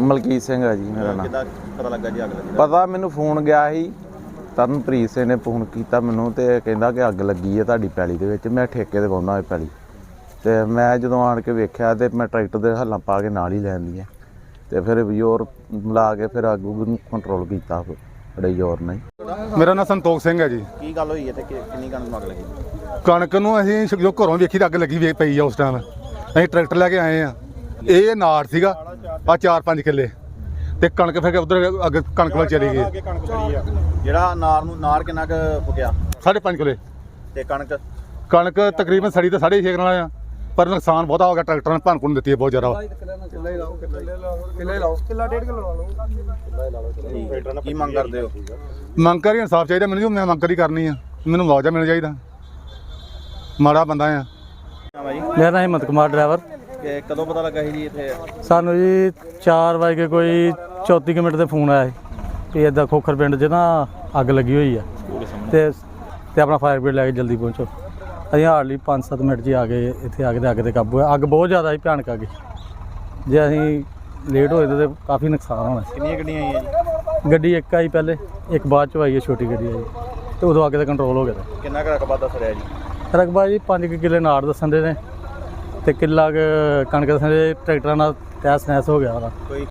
ਮਲਕੀਤ ਸਿੰਘ ਆ ਜੀ ਮੇਰਾ ਨਾਮ। ਕਿੱਦਾਂ ਪਤਾ ਲੱਗਾ ਜੀ ਅੱਗ ਲੱਗੀ ਪਤਾ ਮੈਨੂੰ ਫੋਨ ਗਿਆ ਸੀ ਤਰਨਪ੍ਰੀਤ ਸਿੰਘ ਨੇ ਫੋਨ ਕੀਤਾ ਮੈਨੂੰ ਤੇ ਕਹਿੰਦਾ ਕਿ ਅੱਗ ਲੱਗੀ ਹੈ ਤੁਹਾਡੀ ਪੈਲੀ ਦੇ ਵਿੱਚ। ਮੈਂ ਠੇਕੇ ਤੇ ਪਾਉਂਦਾ ਇਹ ਪੈਲੀ। ਤੇ ਮੈਂ ਜਦੋਂ ਆਣ ਕੇ ਵੇਖਿਆ ਤੇ ਮੈਂ ਟਰੈਕਟਰ ਦੇ ਹੱਲਾਂ ਪਾ ਕੇ ਨਾਲ ਹੀ ਲੈਂਦੀ ਹੈ ਤੇ ਫਿਰ ਜ਼ੋਰ ਲਾ ਕੇ ਫਿਰ ਅੱਗ ਨੂੰ ਕੰਟਰੋਲ ਕੀਤਾ ਬੜੇ ਜ਼ੋਰ ਨਾਲ ਹੀ। ਮੇਰਾ ਨਾਮ ਸੰਤੋਖ ਸਿੰਘ ਹੈ ਜੀ। ਕੀ ਗੱਲ ਹੋਈ ਇੱਥੇ? ਕਿ- ਕਿੰਨੀ ਕਣਕ ਨੂੰ ਅੱਗ ਲੱਗੀ? ਕਣਕ ਨੂੰ ਅਸੀਂ ਜੋ ਘਰੋਂ ਵੇਖੀ ਤਾਂ ਅੱਗ ਲੱਗੀ ਵੇ ਪਈ ਆ ਉਸ ਟਾਈਮ ਅਸੀਂ ਟਰੈਕਟਰ ਲੈ ਕੇ ਆਏ ਆ। ਇਹ ਨਾੜ ਸੀਗਾ। ਆ 4-5 ਕਿੱਲੇ। ਤੇ ਕਣਕ ਫਿਰ ਉਧਰ ਅੱਗ ਕਣਕ ਵੱਲ ਚਲੀ ਗਈ। ਜਿਹੜਾ ਨਾਰ ਨੂੰ ਨਾਰ ਕਿੰਨਾ ਕੁ ਫੁਕਿਆ? 5.5 ਕਿੱਲੇ। ਤੇ ਕਣਕ? ਕਣਕ ਤਕਰੀਬਨ ਸੜੀ ਤਾਂ 6.5 ਨਾਲ ਆ। ਪਰ ਨੁਕਸਾਨ ਬਹੁਤਾ ਹੋ ਗਿਆ ਟਰੈਕਟਰ ਨੇ ਭੰਨ ਭੁੰਨ ਦਿੱਤੀ ਹੈ ਬਹੁਤ ਜ਼ਿਆਦਾ। ਕੀ ਮੰਗ ਕਰਦੇ ਹੋ? ਮੰਗ ਕਰੀ ਇਨਸਾਫ ਚਾਹੀਦਾ ਮੈਨੂੰ ਵੀ ਮੈਂ ਮੰਗ ਕਰੀ ਕਰਨੀ ਆ। ਮੈਨੂੰ ਮੁਆਵਜ਼ਾ ਮਿਲਣਾ ਚਾਹੀਦਾ। ਮਾੜਾ ਬੰਦਾ ਆ। ਹਾਂ ਮੇਰਾ ਨਾਮ ਹਿੰਮਤ ਕੁਮਾਰ ਡਰਾਈਵਰ। ਕਿ ਕਦੋਂ ਪਤਾ ਲੱਗਾ ਸੀ ਜੀ ਇੱਥੇ? ਸਾਨੂੰ ਜੀ 4 ਵਜੇ ਕੋਈ 34 ਕੁ ਮਿੰਟ ਤੇ ਫੋਨ ਆਇਆ ਸੀ। ਵੀ ਇਦਾਂ ਖੋਖਰ ਪਿੰਡ 'ਚ ਨਾ ਅੱਗ ਲੱਗੀ ਹੋਈ ਆ। ਤੇ ਤੇ ਆਪਣਾ ਫਾਇਰ ਬ੍ਰਿਗੇਡ ਲੈ ਕੇ ਜਲਦੀ ਪਹੁੰਚੋ। ਅਸੀਂ ਹਾਰਡਲੀ 5-7 ਮਿੰਟ 'ਚ ਹੀ ਆ ਗਏ ਇੱਥੇ ਆ ਕੇ ਤੇ ਅੱਗ ਤੇ ਕਾਬੂ ਆ। ਅੱਗ ਬਹੁਤ ਜ਼ਿਆਦਾ ਸੀ ਭਿਆਨਕ ਅੱਗ ਸੀ। ਜੇ ਅਸੀਂ ਲੇਟ ਹੋਏ ਤੇ ਕਾਫੀ ਨੁਕਸਾਨ ਹੋਣਾ ਕਿੰਨੀਆਂ ਗੱਡੀਆਂ ਆਈਆਂ ਜੀ? ਗੱਡੀ ਇੱਕ ਆਈ ਪਹਿਲੇ ਇੱਕ ਬਾਅਦ 'ਚ ਆਈ ਹੈ ਛੋਟੀ ਗੱਡੀ ਆਈ। ਤੇ ਉਦੋਂ ਅੱਗ ਦਾ ਕੰਟਰੋਲ ਹੋ ਗਿਆ। ਕਿੰਨਾ ਕੁ ਰਕਬਾ ਦੱਸ ਰਿਹਾ ਜੀ? ਰਕਬਾ ਜੀ 5 ਕਿੱਲੇ ਨਾੜ ਦੱਸਣ ਦੇ ਨੇ। ਤੇ ਕਿੱਲਾ ਕੁ ਕਣਕ ਦੇ ਟਰੈਕਟਰਾਂ ਨਾਲ ਤਹਿਸ ਨਹਿਸ ਹੋ ਗਿਆ ਉਹਦਾ। ਕੋਈ